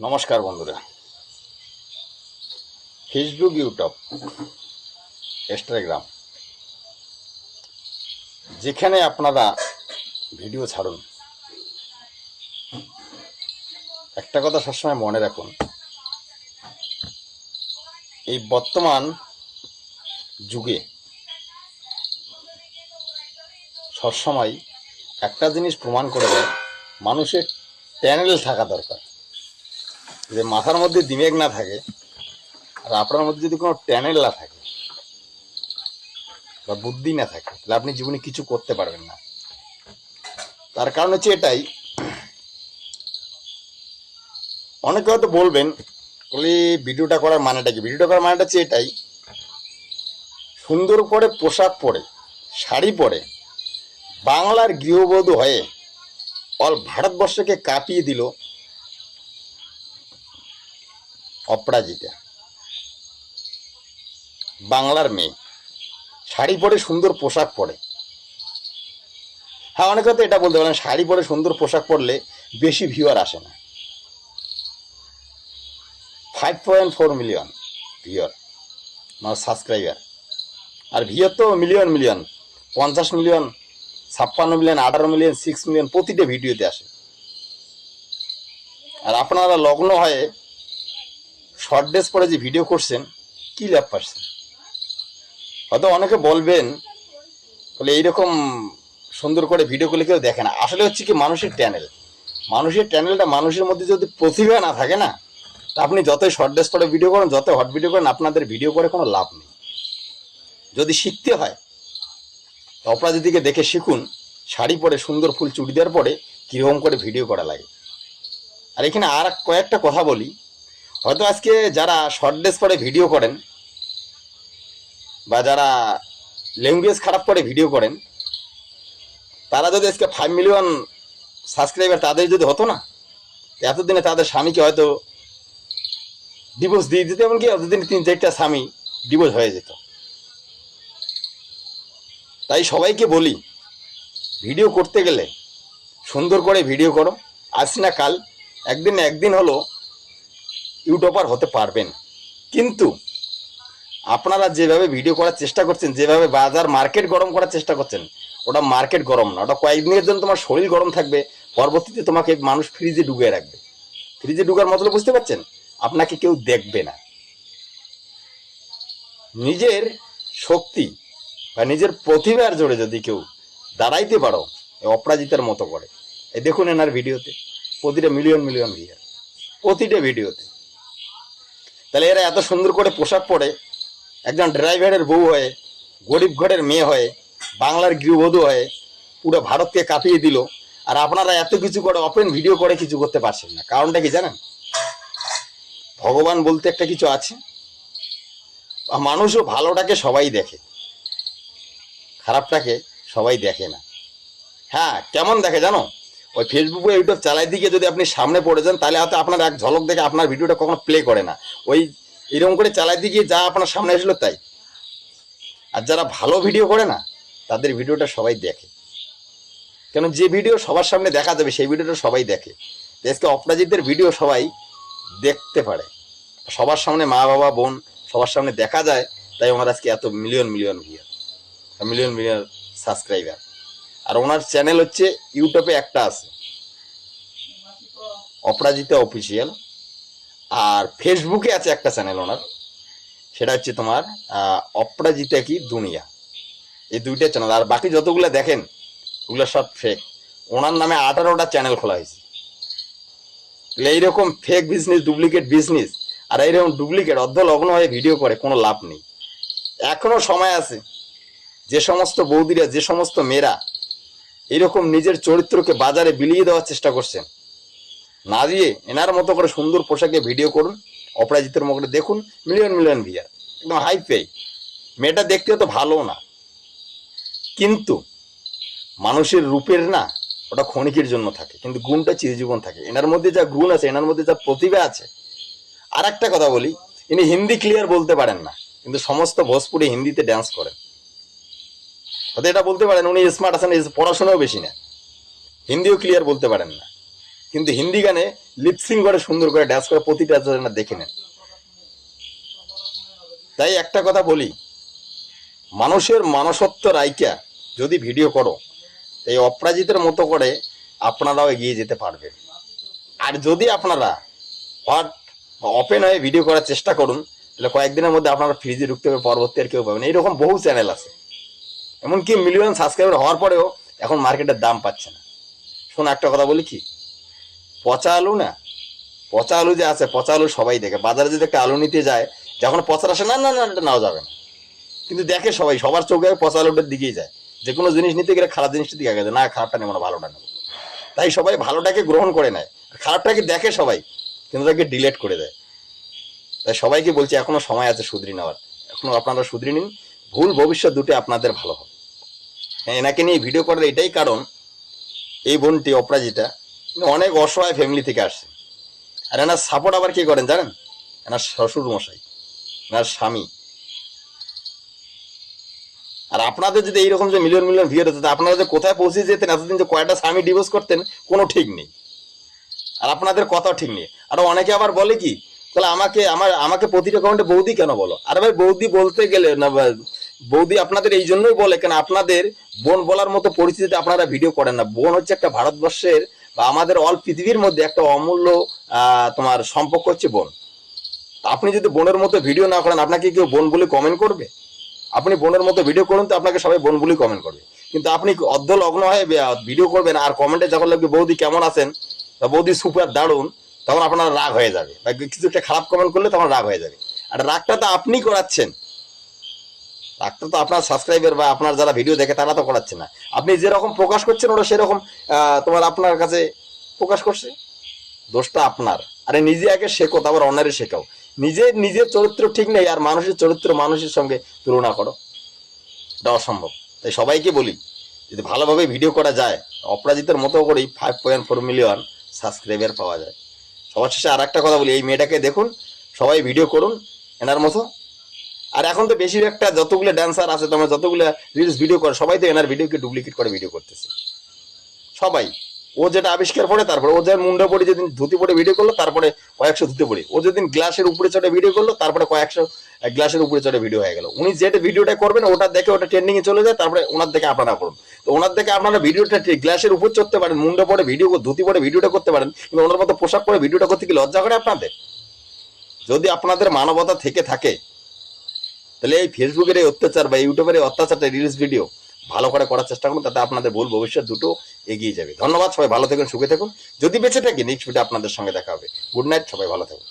নমস্কার বন্ধুরা। Facebook, YouTube, Instagram, যেখানে আপনারা ভিডিও ছাড়ুন। একটা কথা সবসময় মনে রাখুন, এই বর্তমান যুগে সবসময় একটা জিনিস প্রমাণ করে দেয়, মানুষের চ্যানেল থাকা দরকার। যে মাথার মধ্যে দিমেগ না থাকে আর আপনার মধ্যে যদি কোনো ট্যানেল না থাকে বা বুদ্ধি না থাকে, তাহলে আপনি জীবনে কিছু করতে পারবেন না। তার কারণ হচ্ছে এটাই, অনেকে হয়তো বলবেন বলি ভিডিওটা করার মানেটা কি? ভিডিওটা করার মানেটা হচ্ছে এটাই, সুন্দর করে পোশাক পরে, শাড়ি পরে, বাংলার গৃহবধূ হয়ে অল ভারতবর্ষকে কাঁপিয়ে দিল অপরাজিতা। বাংলার মেয়ে। শাড়ি পরে সুন্দর পোশাক পরে। হ্যাঁ অনেকে তো এটা বলতে পারেন, শাড়ি পরে সুন্দর পোশাক পরলে বেশি ভিউয়ার আসে না। Five point four million viewer মানে সাবস্ক্রাইবার আর ভিউয়ার তো মিলিয়ন মিলিয়ন পঞ্চাশ মিলিয়ন ছাপ্পান্ন মিলিয়ন আঠারো মিলিয়ন সিক্স মিলিয়ন প্রতিটা ভিডিওতে আসে। আর আপনারা লগ্ন হয়ে শর্ট ড্রেস পরে যে ভিডিও করছেন, কি লাভ পাচ্ছেন হয়তো অনেকে বলবেন বলে এইরকম সুন্দর করে ভিডিও করলে কেউ দেখে না। আসলে হচ্ছে কি, মানুষের চ্যানেল মানুষের চ্যানেলটা মানুষের মধ্যে যদি প্রতিভা না থাকে না, তা আপনি যতই শর্ট ড্রেস পরে ভিডিও করেন যত হট ভিডিও করেন, আপনাদের ভিডিও করে কোনো লাভ নেই। যদি শিখতে হয়, তো অপরাজিতিকে দেখে শিখুন, শাড়ি পরে সুন্দর ফুল চুড়িদার পরে কীরকম করে ভিডিও করা লাগে। আর এখানে আর কয়েকটা কথা বলি। হয়তো আজকে যারা শর্ট ড্রেস পরে ভিডিও করেন, বা যারা ল্যাঙ্গুয়েজ খারাপ করে ভিডিও করেন, তারা যদি আজকে ফাইভ মিলিয়ন সাবস্ক্রাইবার তাদের যদি হতো না, এতদিনে তাদের স্বামীকে হয়তো ডিভোর্স দিয়ে দিত, এমনকি এতদিনে তিন চারটা স্বামী ডিভোর্স হয়ে যেত। তাই সবাইকে বলি ভিডিও করতে গেলে সুন্দর করে ভিডিও করো। আজ না কাল, একদিন একদিন হলো ইউটিউবার হতে পারবেন। কিন্তু আপনারা যেভাবে ভিডিও করার চেষ্টা করছেন, যেভাবে বাজার মার্কেট গরম করার চেষ্টা করছেন, ওটা মার্কেট গরম না, ওটা কয়েকদিনের জন্য তোমার শরীর গরম থাকবে, পরবর্তীতে তোমাকে মানুষ ফ্রিজে ঢুকিয়ে রাখবে। ফ্রিজে ঢুকার মতলব বুঝতে পারছেন? আপনাকে কেউ দেখবে না। নিজের শক্তি বা নিজের প্রতিভার জোরে যদি কেউ দাঁড়াইতে পারো অপরাজিতার মতো করে। এই দেখুন এনার ভিডিওতে, প্রতিটা মিলিয়ন মিলিয়ন ভিয়ার প্রতিটা ভিডিওতে। তাহলে এরা এত সুন্দর করে পোশাক পরে, একজন ড্রাইভারের বউ হয়ে, গরিব ঘরের মেয়ে হয়ে, বাংলার গৃহবধূ হয়ে, পুরো ভারতকে কাঁপিয়ে দিল, আর আপনারা এত কিছু করে অপেন ভিডিও করে কিছু করতে পারছেন না। কারণটা কি জানেন? ভগবান বলতে একটা কিছু আছে। মানুষও ভালোটাকে সবাই দেখে, খারাপটাকে সবাই দেখে না। হ্যাঁ কেমন দেখে জানো? ওই ফেসবুক ইউটিউব চালাই দিকে যদি আপনি সামনে পড়ে যান, তাহলে হয়তো আপনার এক ঝলক দেখে আপনার ভিডিওটা কখনো প্লে করে না। ওই এরকম করে চালাই দিকে যা আপনার সামনে আসলো তাই। আর যারা ভালো ভিডিও করে না, তাদের ভিডিওটা সবাই দেখে। কেন যে ভিডিও সবার সামনে দেখা যাবে, সেই ভিডিওটা সবাই দেখে। আজকে অপরাজিতের ভিডিও সবাই দেখতে পারে। সবার সামনে মা, বাবা, বোন সবার সামনে দেখা যায়, তাই আমার আজকে এত million million viewer million million subscriber আর ওনার চ্যানেল হচ্ছে ইউটিউবে একটা আছে। অপরাজিতা অফিসিয়াল। আর ফেসবুকে আছে একটা চ্যানেল ওনার। সেটা হচ্ছে তোমার অপরাজিতা কি দুনিয়া। এই দুইটা চ্যানেল। আর বাকি যতগুলো দেখেন, ওগুলো সব ফেক ওনার নামে আঠারোটা চ্যানেল খোলা হয়েছে। এইরকম ফেক বিজনেস ডুপ্লিকেট বিজনেস আর এইরকম ডুপ্লিকেট অর্ধ লগ্ন হয়ে ভিডিও করে, কোনো লাভ নেই। এখনও সময় আছে। যে সমস্ত বৌদিরা, যে সমস্ত মেয়েরা এরকম নিজের চরিত্রকে বাজারে বিলিয়ে দেওয়ার চেষ্টা করছেন। না দিয়ে এনার মতো করে সুন্দর পোশাকে ভিডিও করুন, অপরাজিতের মুখে দেখুন, মিলিয়ন মিলিয়ন ভিয়ার একদম হাই পেই মেয়েটা দেখতে তো ভালো না। কিন্তু মানুষের রূপের না, ওটা ক্ষণিকের জন্য থাকে। কিন্তু গুণটা চিরজীবন থাকে। এনার মধ্যে যা গুণ আছে, এনার মধ্যে যা প্রতিভা আছে আর একটা কথা বলি, ইনি হিন্দি ক্লিয়ার বলতে পারেন না, কিন্তু সমস্ত ভোজপুরি হিন্দিতে ড্যান্স করেন। হয়তো এটা বলতে পারেন উনি স্মার্ট আছেন পড়াশোনাও বেশি না। হিন্দিও ক্লিয়ার বলতে পারেন না। কিন্তু হিন্দি গানে লিপসিং করে সুন্দর করে ড্যান্স করে প্রতিটা যেন দেখে নেন। তাই একটা কথা বলি, মানুষের মানসত্ব রাইকা যদি ভিডিও করো এই অপরাজিতের মতো করে আপনারাও এগিয়ে যেতে পারবেন। আর যদি আপনারা হট ওপেন হয়ে ভিডিও করার চেষ্টা করুন, তাহলে কয়েকদিনের মধ্যে আপনারা ফ্রিজে ঢুকতে হবে পরবর্তী আর কেউ পাবেন এইরকম বহু চ্যানেল আছে। এমনকি মিলিয়ন সাবস্ক্রাইবার হওয়ার পরেও এখন মার্কেটের দাম পাচ্ছে না। শোনো, একটা কথা বলি কি? পচা আলু না, পচা আলু যে আছে, পচা আলু সবাই দেখে। বাজারে যদি একটা আলু নিতে যায়, যখন পচা আসে, না না না, এটা নাও যাবে না। কিন্তু দেখে সবাই, সবার চোখে পচা আলুটার দিকেই যায়। যে কোনো জিনিস নিতে গেলে খারাপ জিনিসটার দিকে আগে না, খারাপটা নেব না, ভালোটা নেব। তাই সবাই ভালোটাকে গ্রহণ করে নেয়। খারাপটাকে দেখে সবাই, কিন্তু তাকে ডিলেট করে দেয়। তাই সবাইকে বলছি এখনও সময় আছে শুধরি নেওয়ার। এখনও আপনারা শুধরি নিন। ভুল ভবিষ্যৎ দুটো আপনাদের ভালো হবে। এনাকে নিয়ে ভিডিও করার এটাই কারণ, এই বোনটি অপরাজিতা অনেক অসহায় ফ্যামিলি থেকে আসছে। আর এনার সাপোর্ট আবার কি করেন জানেন? এনার শ্বশুর মশাই, এনার স্বামী। আর আপনাদের যদি এইরকম যে মিলিয়ন মিলিয়ন ভিউ হতো আপনারা যে কোথায় পৌঁছে যেতেন, এতদিন যে কয়টা স্বামী ডিভোর্স করতেন, কোনো ঠিক নেই। আর আপনাদের কথাও ঠিক নেই। আর অনেকে আবার বলে কি, তাহলে আমাকে, আমার, আমাকে প্রতিটা কমেন্টে বৌদি কেন বলো? আর ভাই, বৌদি বলতে গেলে না বৌদি আপনাদের এই জন্যই বলে, কেন আপনাদের বোন বলার মতো পরিস্থিতিতে আপনারা ভিডিও করেন না। বোন হচ্ছে একটা ভারতবর্ষের বা আমাদের অল পৃথিবীর মধ্যে একটা অমূল্য তোমার সম্পর্ক হচ্ছে বোন। আপনি যদি বোনের মতো ভিডিও না করেন, আপনাকে কেউ বোন বলে কমেন্ট করবে? আপনি বোনের মতো ভিডিও করুন তো আপনাকে সবাই বোন বলেই কমেন্ট করবে। কিন্তু আপনি অর্ধ লগ্ন হয়ে ভিডিও করবেন আর কমেন্টে যখন লাগবে বৌদি কেমন আছেন বা বৌদি সুপার দারুণ, তখন আপনার রাগ হয়ে যাবে। বা কিছু একটা খারাপ কমেন্ট করলে তখন রাগ হয়ে যাবে। আর রাগটা তো আপনি করাচ্ছেন। রাগটা তো আপনার সাবস্ক্রাইবার বা আপনার যারা ভিডিও দেখে তারা তো করাচ্ছে না। আপনি যেরকম প্রকাশ করছেন, ওরা সেরকম তোমার আপনার কাছে প্রকাশ করছে? দোষটা আপনার। আরে নিজে আগে শেখো, তারপর অন্যের শেখাও। নিজে, নিজের চরিত্র ঠিক নেই, আর মানুষের চরিত্র মানুষের সঙ্গে তুলনা করো। এটা অসম্ভব। তাই সবাইকে বলি, যদি ভালোভাবে ভিডিও করা যায়, অপরাজিতের মতো করেই five point four million subscriber পাওয়া যায়। সবার শেষে আর একটা কথা বলি, এই মেয়েটাকে দেখুন, সবাই ভিডিও করুন, এনার মতো আর এখন তো বেশিরভাগটা যতগুলো ড্যান্সার আছে, তোমার যতগুলো রিলস ভিডিও করে, সবাই তো এনার ভিডিওকে ডুপ্লিকেট করে ভিডিও করতেছে। সবাই। ও যেটা আবিষ্কার করে, তারপরে ও যেন মুন্ডা পরে যেদিন ধুতি পরে ভিডিও করল, তারপরে কয়েকশো ধুতি পরে। ও যেদিন গ্লাসের উপরে চড়ে ভিডিও করল, তারপরে কয়েকশো গ্লাসের উপরে চড়ে ভিডিও হয়ে গেল। উনি যেটা ভিডিওটা করবেন, ওটা দেখে ওটা ট্রেন্ডিং এ চলে যায়, তারপরে ওনার দেখে আপনারা করুন। তো ওনার দেখে আপনারা ভিডিওটা গ্লাসের উপর চড়তে পারেন, মুন্ডা পরে ভিডিও ধুতি পরে ভিডিওটা করতে পারেন কিন্তু ওনার মতো পোশাক পরে ভিডিওটা করতে কি লজ্জা করে আপনাদের। যদি আপনাদের মানবতা থেকে থাকে তাহলে এই ফেসবুকের এই অত্যাচার বা ইউটিউবের এই অত্যাচারটা রিলস ভিডিও ভালো করে করার চেষ্টা করুন, তাতে আপনাদের ভুল ভবিষ্যৎ দুটো এগিয়ে যাবে। ধন্যবাদ, সবাই ভালো থাকুন, সুখে থাকুন। যদি বেঁচে থাকি নেক্সট ভিডিও আপনাদের সঙ্গে দেখা হবে। গুড নাইট সবাই ভালো থাকুন।